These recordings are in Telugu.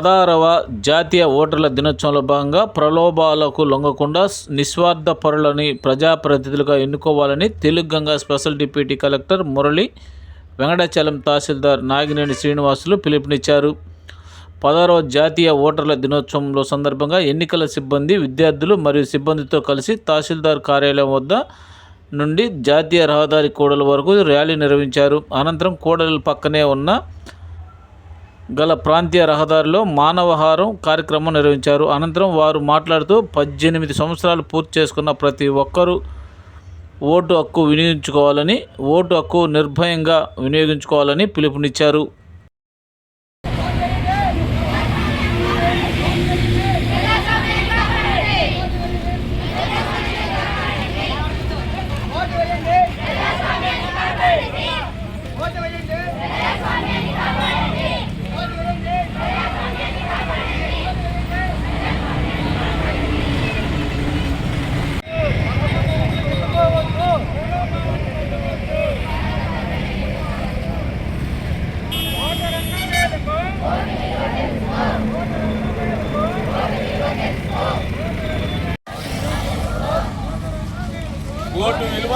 పదహారవ జాతీయ ఓటర్ల దినోత్సవంలో భాగంగా ప్రలోభాలకు లొంగకుండా నిస్వార్థ పరులని ప్రజాప్రతినిధులుగా ఎన్నుకోవాలని Telugu Ganga special deputy collector Murali Venkatachalam తహసీల్దార్ నాగినేని శ్రీనివాసులు పిలుపునిచ్చారు. పదహారవ జాతీయ ఓటర్ల దినోత్సవంలో సందర్భంగా ఎన్నికల సిబ్బంది విద్యార్థులు మరియు సిబ్బందితో కలిసి తహసీల్దార్ కార్యాలయం వద్ద నుండి జాతీయ రహదారి కూడల వరకు ర్యాలీ నిర్వహించారు. అనంతరం కూడలి పక్కనే ఉన్న గల ప్రాంతీయ రహదారిలో మానవహారం కార్యక్రమం నిర్వహించారు. అనంతరం వారు మాట్లాడుతూ పద్దెనిమిది సంవత్సరాలు పూర్తి చేసుకున్న ప్రతి ఒక్కరూ ఓటు హక్కు వినియోగించుకోవాలని ఓటు హక్కు నిర్భయంగా వినియోగించుకోవాలని పిలుపునిచ్చారు.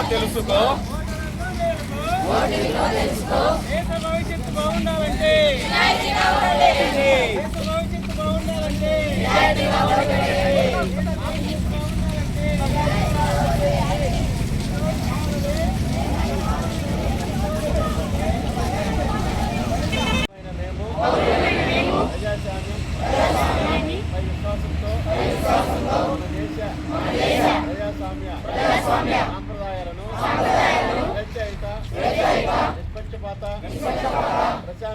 తెలుసుకో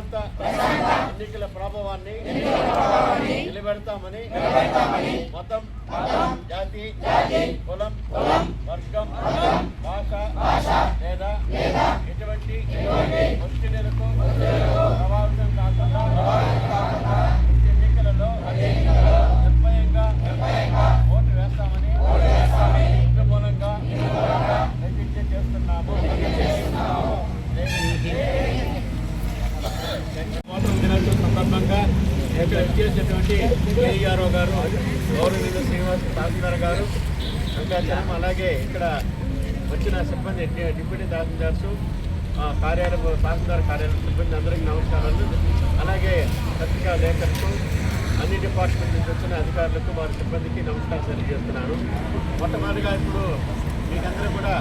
ప్రశాంత ఎన్నికల ప్రభావాన్ని నిలబెడతామని మతం జాతి కులం వర్గం దినోత్సవం సందర్భంగా ఇక్కడ వచ్చేసినటువంటి ఏఈఆర్ఓ గారు గౌరవనీయులు శ్రీనివాస్ తహసీల్దార్ గారు శంకాచారం అలాగే ఇక్కడ వచ్చిన సిబ్బంది డిప్యూటీ తహసీల్దార్స్ ఆ, కార్యాలయం తహసీల్దార్ కార్యాలయం సిబ్బంది అందరికీ నమస్కారాలు. అలాగే పత్రికా లేఖలకు అన్ని డిపార్ట్మెంట్ నుంచి వచ్చిన అధికారులకు వారి సిబ్బందికి నమస్కారం తెలియజేస్తున్నాను. మొట్టమొదటిగా ఇప్పుడు మీకందరూ కూడా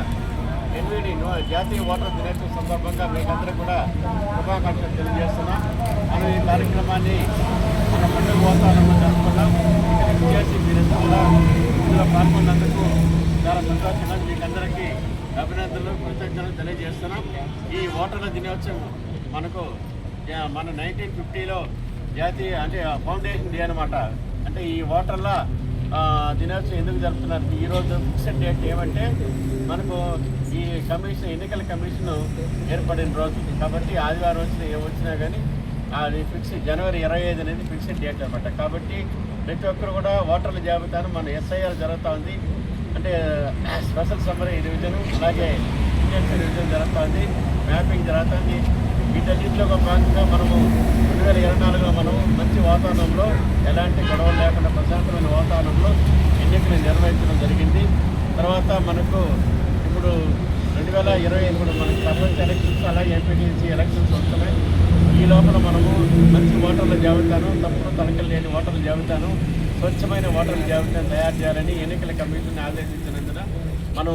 ఎనిమిది జాతీయ ఓటర్ దినోత్సవం సందర్భంగా మీకందరూ కూడా శుభాకాంక్షలు తెలియజేస్తున్నాం. కార్యక్రమాన్ని మన పండుగ వాతావరణంలో జరుపుకున్నాం ఇక్కడ చేసి మీరందరూ కూడా ఇందులో పాల్గొన్నందుకు చాలా సంతోషంగా మీకందరికీ అభినందనలు కృతజ్ఞతలు తెలియజేస్తున్నాం. ఈ ఓటర్ల దినోత్సవం మనకు మన నైన్టీన్ ఫిఫ్టీలో జాతీయ అంటే ఫౌండేషన్ డే అనమాట అంటే ఈ ఓటర్ల దినోత్సవం ఎందుకు జరుపుతున్నారు? ఈ రోజు ఫిక్స్డ్ డేట్ ఏమంటే మనకు ఈ కమిషన్ ఎన్నికల కమిషన్ ఏర్పడిన రోజు. కాబట్టి ఆదివారం వచ్చిన ఏ వచ్చినా కానీ అది ఫిక్స్ జనవరి ఇరవై ఐదు అనేది ఫిక్స్డ్ డేట్ అనమాట కాబట్టి ప్రతి ఒక్కరు కూడా ఓటర్ల జాబితాను మన ఎస్ఐఆర్ జరుగుతూ ఉంది. అంటే స్పెషల్ సమ్మరీ రివిజన్ అలాగే ఇండియన్స్ రివిజన్ జరుగుతుంది మ్యాపింగ్ జరుగుతుంది వీటన్నింటిలో ఒక భాగంగా మనము రెండు వేల ఇరవై నాలుగులో మనం మంచి వాతావరణంలో ఎలాంటి గొడవలు లేకుండా ప్రశాంతమైన వాతావరణంలో ఎన్నికలు నిర్వహించడం జరిగింది. తర్వాత మనకు ఇప్పుడు రెండు వేల ఇరవై ఐదు మనకి సర్పంచ్ ఎలక్షన్స్ అలాగే ఎంపీటీసీ ఎలక్షన్స్ వస్తున్నాయి. ఈ లోపల మనము మంచి ఓటర్ల జాబితాను తప్పుడు తలకలు లేని ఓటర్ల జాబితాను స్వచ్ఛమైన ఓటర్ల జాబితాను తయారు చేయాలని ఎన్నికల కమిషన్ ఆదేశించినందున మనం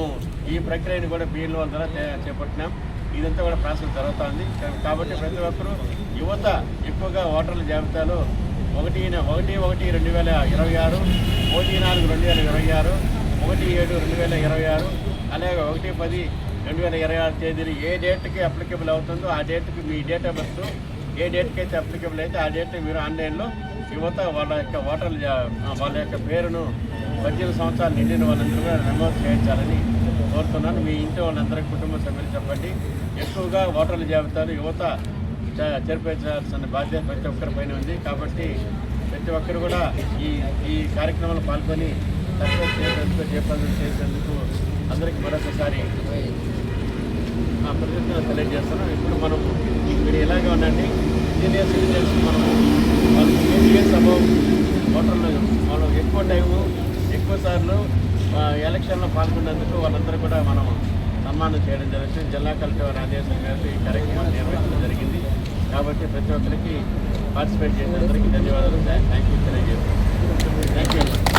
ఈ ప్రక్రియను కూడా బిఎల్ఓ ద్వారా చేపట్టినాం. ఇదంతా కూడా ప్రాసెస్ జరుగుతుంది. కాబట్టి ప్రతి ఒక్కరూ యువత ఎక్కువగా ఓటర్ల జాబితాలో ఒకటి ఒకటి ఒకటి రెండు వేల ఇరవై ఆరు ఒకటి నాలుగు రెండు వేల ఇరవై ఆరు ఒకటి ఏడు రెండు వేల ఇరవై ఆరు అలాగే ఒకటి పది రెండు వేల ఇరవై ఆరు తేదీలు ఏ డేట్కి అప్లికబుల్ అవుతుందో ఆ డేట్కి మీ డేట్ ఆఫ్ బర్త్ ఏ డేట్కి అయితే అప్లికబుల్ అయితే ఆ డేట్ మీరు ఆన్లైన్లో యువత వాళ్ళ యొక్క ఓటర్లు వాళ్ళ యొక్క పేరును పద్దెనిమిది సంవత్సరాలు నిండిన వాళ్ళందరూ కూడా నమోదు చేయించాలని కోరుతున్నాను. మీ ఇంటి వాళ్ళందరికీ కుటుంబ సభ్యులు చెప్పండి. ఎక్కువగా ఓటర్ల జాబితాలు యువత చేర్పించాల్సిన బాధ్యత ప్రతి ఒక్కరి పైన ఉంది. కాబట్టి ప్రతి ఒక్కరు కూడా ఈ ఈ కార్యక్రమంలో పాల్గొని సక్సెస్ చేసేందుకు చేసేందుకు అందరికీ మరొకసారి నా సెలెక్ట్ తెలియజేస్తున్నాం ఇప్పుడు మనం ఇక్కడ ఎలాగే ఉండండి. సీనియర్ సిటిజన్స్ మనము వాళ్ళు ఎయిట్ అబౌవ్ ఓటర్లు వాళ్ళు ఎక్కువ టైము ఎక్కువ సార్లు ఎలక్షన్లో పాల్గొన్నందుకు వాళ్ళందరూ కూడా మనం సన్మానం చేయడం జరుగుతుంది. జిల్లా కలెక్టర్ ఆదేశం మేరకు ఈ కార్యక్రమాన్ని నిర్వహించడం జరిగింది. కాబట్టి ప్రతి ఒక్కరికి పార్టిసిపేట్ చేసినందరికీ ధన్యవాదాలు. థ్యాంక్ యూ తెలియజేస్తాను థ్యాంక్ యూ